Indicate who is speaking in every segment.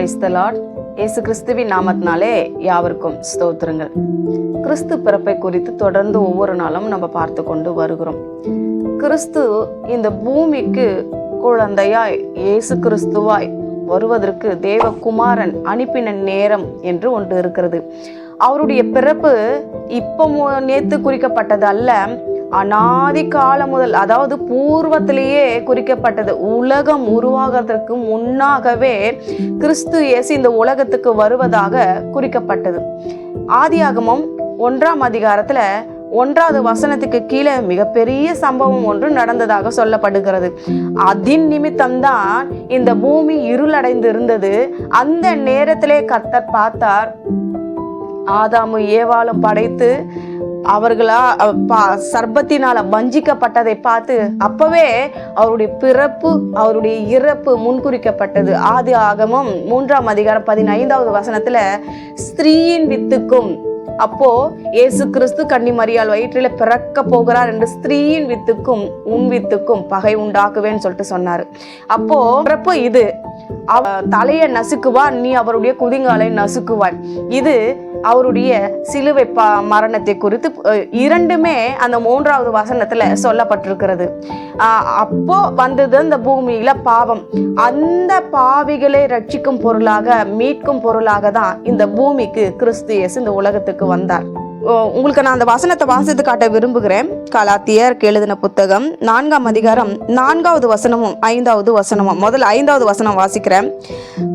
Speaker 1: Praise the Lord இயேசு கிறிஸ்துவின் நாமத்தினாலே யாவருக்கும் ஸ்தோத்திரங்கள். கிறிஸ்து பிறப்பை குறித்து தொடர்ந்து ஒவ்வொரு நாளும் நம்ம பார்த்து கொண்டு வருகிறோம். கிறிஸ்து இந்த பூமிக்கு குழந்தையாய் இயேசு கிறிஸ்துவாய் வருவதற்கு தேவகுமாரன் அனுப்பின நேரம் என்று ஒன்று இருக்கிறது. அவருடைய பிறப்பு இப்போ நேற்று நேத்து குறிக்கப்பட்டது அல்ல அனாதி காலம் முதல் அதாவது பூர்வத்திலேயே குறிக்கப்பட்டது. உலகம் உருவாகிறதுக்கு முன்னாகவே கிறிஸ்து இயேசு இந்த உலகத்துக்கு வருவதாக குறிக்கப்பட்டது. ஆதியாகமம் ஒன்றாம் அதிகாரத்துல ஒன்றாவது வசனத்துக்கு கீழே மிகப்பெரிய சம்பவம் ஒன்று நடந்ததாக சொல்லப்படுகிறது. அதன் நிமித்தம்தான் இந்த பூமி இருளடைந்து இருந்தது அந்த நேரத்திலே கத்தர் பார்த்தார். ஆதாமு ஏவாளும் படைத்து அவர்களா சர்பத்தினால பா- வஞ்சிக்கப்பட்டதை பார்த்து அப்பவே அவருடைய பிறப்பு அவருடைய இறப்பு முன்குறிக்கப்பட்டது. ஆதி ஆகமும் மூன்றாம் அதிகாரம் பதினைந்தாவது வசனத்துல ஸ்திரீயின் வித்துக்கும். அப்போ இயேசு கிறிஸ்து கன்னிமரியால் வயிற்றில பிறக்க போகிறார் என்று ஸ்திரீயின் வித்துக்கும் உன் வித்துக்கும் பகை உண்டாக்குவேன்னு சொல்லிட்டு சொன்னாரு. அப்போ பிறப்பு இது. தலையை நசுக்குவார் நீ அவருடைய குதிங்காலை நசுக்குவாய். இது அவருடைய சிலுவை ப மரணத்தை குறித்து இரண்டுமே அந்த மூன்றாவது வசனத்துல சொல்லப்பட்டிருக்கிறது. அப்போ வந்தது அந்த பூமியில பாவம். அந்த பாவிகளை ரட்சிக்கும் பொருளாக மீட்கும் பொருளாக தான் இந்த பூமிக்கு கிறிஸ்து இயேசு இந்த உலகத்துக்கு வந்தார். உங்களுக்கு நான் அந்த வசனத்தை வாசித்து காட்ட விரும்புகிறேன். கலாத்தியருக்கு எழுதின புத்தகம் நான்காம் அதிகாரம் நான்காவது வசனமும் ஐந்தாவது வசனமும். முதல்ல ஐந்தாவது வசனம் வாசிக்கிறேன்.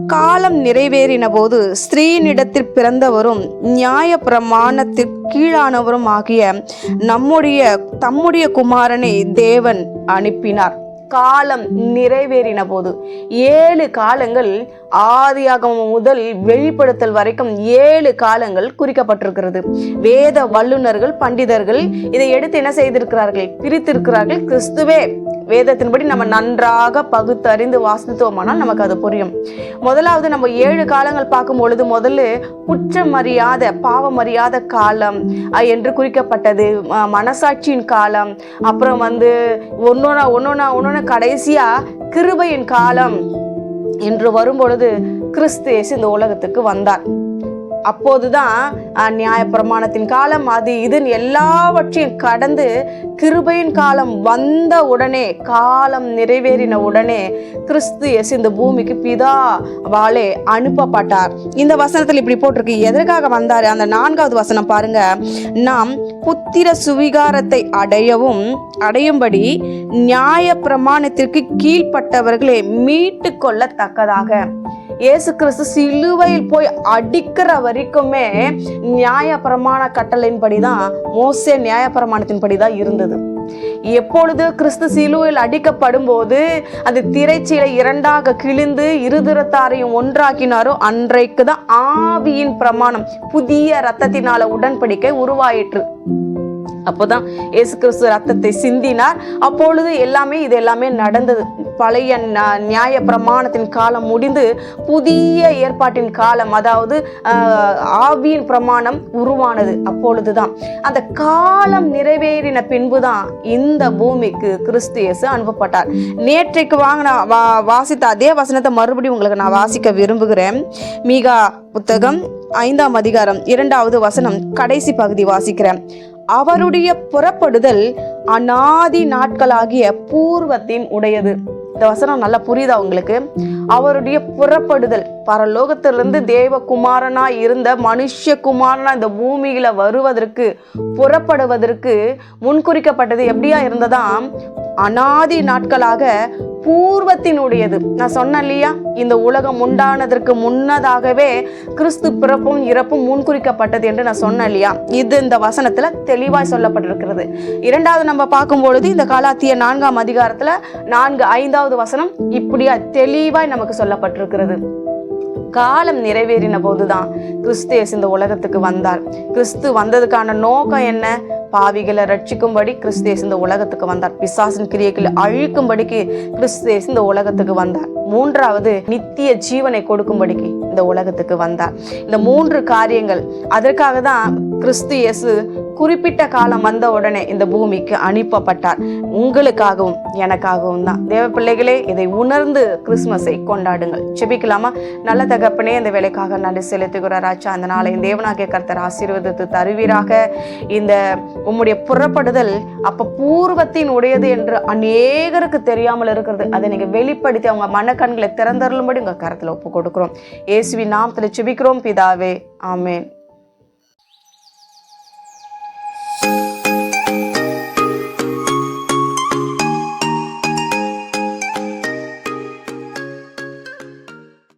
Speaker 1: காலம் நிறைவேறின போது ஸ்திரீனிடத்தில் பிறந்தவரும் நியாய பிரமாணத்திற்கு கீழானவரும் ஆகிய நம்முடைய தம்முடைய குமாரனை தேவன் அனுப்பினார். காலம் நிறைவேறின போது ஏழு காலங்கள் ஆதியாகமம் முதல் வெளிப்படுத்தல் வரைக்கும் ஏழு காலங்கள் குறிக்கப்பட்டிருக்கிறது. வேத வல்லுனர்கள் பண்டிதர்கள் இதை எடுத்து என்ன செய்திருக்கிறார்கள்? பிரித்திருக்கிறார்கள். கிறிஸ்துவே வேதத்தின்படி நம்ம நன்றாக பகுத்தறிந்து வாசித்தோமானால் நமக்கு அது புரியும். முதலாவது நம்ம ஏழு காலங்கள் பார்க்கும் பொழுது முதல்ல குற்றம் அறியாத பாவம் அறியாத காலம் என்று குறிக்கப்பட்டது. மனசாட்சியின் காலம் அப்புறம் வந்து ஒன்னொன்னா ஒன்னொன்னா ஒன்னொன்னா கடைசியா கிருபையின் காலம் என்று வரும்பொழுது கிறிஸ்து இயேசு இந்த உலகத்துக்கு வந்தார். அப்போதுதான் அஹ், நியாயப்பிரமாணத்தின் காலம் அது இதுன்னு எல்லாவற்றையும் கடந்து கிருபையின் காலம் வந்த உடனே காலம் நிறைவேறின உடனே கிறிஸ்து இயேசு இந்த பூமிக்கு பிதா வாளே அனுப்பப்பட்டார். இந்த வசனத்தில் இப்படி போட்டிருக்கு எதற்காக வந்தார்? அந்த நான்காவது வசனம் பாருங்க. நாம் புத்திர சுவிகாரத்தை அடையவும் அடையும்படி நியாய பிரமாணத்திற்கு கீழ்ப்பட்டவர்களை மீட்டு கொள்ளத்தக்கதாக இயேசு கிறிஸ்து சிலுவையில் போய் அடிக்கிற வரைக்குமே நியாய பிரமாண கட்டளையின்படி தான் மோசே நியாய பிரமாணத்தின்படி தான் இருந்தது. எப்பொழுது கிறிஸ்து சிலுவையில் அடிக்கப்படும் போது அந்த திரைச்சீலை இரண்டாக கிழிந்து இருதிரத்தாரையும் ஒன்றாக்கினாரோ அன்றைக்கு தான் ஆவியின் பிரமாணம் புதிய ரத்தத்தினால உடன்படிக்கை உருவாயிற்று. அப்போதான் இயேசு கிறிஸ்து ரத்தத்தை சிந்தினார். அப்பொழுது எல்லாமே இது எல்லாமே நடந்தது. பழைய ந- நியாய பிரமாணத்தின் காலம் முடிந்து புதிய ஏற்பாட்டின் காலம் அதாவது ஆவியின் பிரமாணம் உருவானது அப்பொழுதுதான். அந்த காலம் நிறைவேறின பின்புதான் இந்த பூமிக்கு கிறிஸ்து இயேசு அனுப்பப்பட்டார். நேற்றைக்கு வாங்கின வா வாசித்த அதே வசனத்தை மறுபடியும் உங்களுக்கு நான் வாசிக்க விரும்புகிறேன். மீகா புத்தகம் ஐந்தாம் அதிகாரம் இரண்டாவது வசனம் கடைசி பகுதி வாசிக்கிறேன். அவருடைய புறப்படுதல் அனாதி நாட்களாகிய பூர்வத்தின் உடையது. இந்த வசனம் நல்லா புரியுதா உங்களுக்கு? அவருடைய புறப்படுதல். பரலோகத்திலிருந்து தேவகுமாரனா இருந்த மனுஷகுமாரனா இந்த பூமியில வருவதற்கு புறப்படுவதற்கு முன்குறிக்கப்பட்டது எப்படியா இருந்ததா அனாதி நாட்களாக பூர்வத்தினுடையது. நான் சொன்னேன் இல்லையா? இந்த உலகம் உண்டானதற்கு முன்னதாகவே கிறிஸ்து பிறப்பும் இறப்பும் முன்குறிக்கப்பட்டது என்று நான் சொன்னேன் இல்லையா? இது இந்த வசனத்துல தெளிவாய் சொல்லப்பட்டிருக்கிறது. இரண்டாவது நம்ம பார்க்கும் பொழுது இந்த காலாத்திய நான்காம் அதிகாரத்துல நான்கு ஐந்தாவது வசனம் இப்படியா தெளிவாய் நமக்கு சொல்லப்பட்டிருக்கிறது. காலம் நிறைவேறின போதுதான் கிறிஸ்து இந்த உலகத்துக்கு வந்தார். கிறிஸ்து வந்ததுக்கான நோக்கம் என்ன? பாவிகளை ரட்சிக்கும்படி கிறிஸ்தேஸ் இந்த உலகத்துக்கு வந்தார். பிசாசின் கிரியைகளை அழிக்கும்படிக்கு கிறிஸ்தேஸ் இந்த உலகத்துக்கு வந்தார். மூன்றாவது நித்திய ஜீவனை கொடுக்கும்படிக்கு இந்த உலகத்துக்கு வந்தார். இந்த மூன்று காரியங்கள் அதற்காக தான் கிறிஸ்து இயேசு குறிப்பிட்ட காலம் வந்த உடனே இந்த பூமிக்கு அனுப்பப்பட்டார். உங்களுக்காகவும் எனக்காகவும் தான். தேவ பிள்ளைகளே இதை உணர்ந்து கிறிஸ்மஸை கொண்டாடுங்கள். செபிக்கலாமா நல்ல தகப்பனே இந்த வேலைக்காக நன்றி செலுத்துகிறார் ஆச்சா அந்த நாளை தேவனாகிய கர்த்தர் ஆசீர்வதித்து தருவீராக. இந்த உம்முடைய புறப்படுதல் அப்போ பூர்வத்தின் உடையது என்று அநேகருக்கு தெரியாமல் இருக்கிறது. அதை நீங்கள் வெளிப்படுத்தி அவங்க மனக்கண்களை திறந்தருளும்படி உங்கள் கரத்தில் ஒப்பு கொடுக்குறோம். இயேசுவின் நாமத்தில் செபிக்கிறோம் பிதாவே ஆமேன்.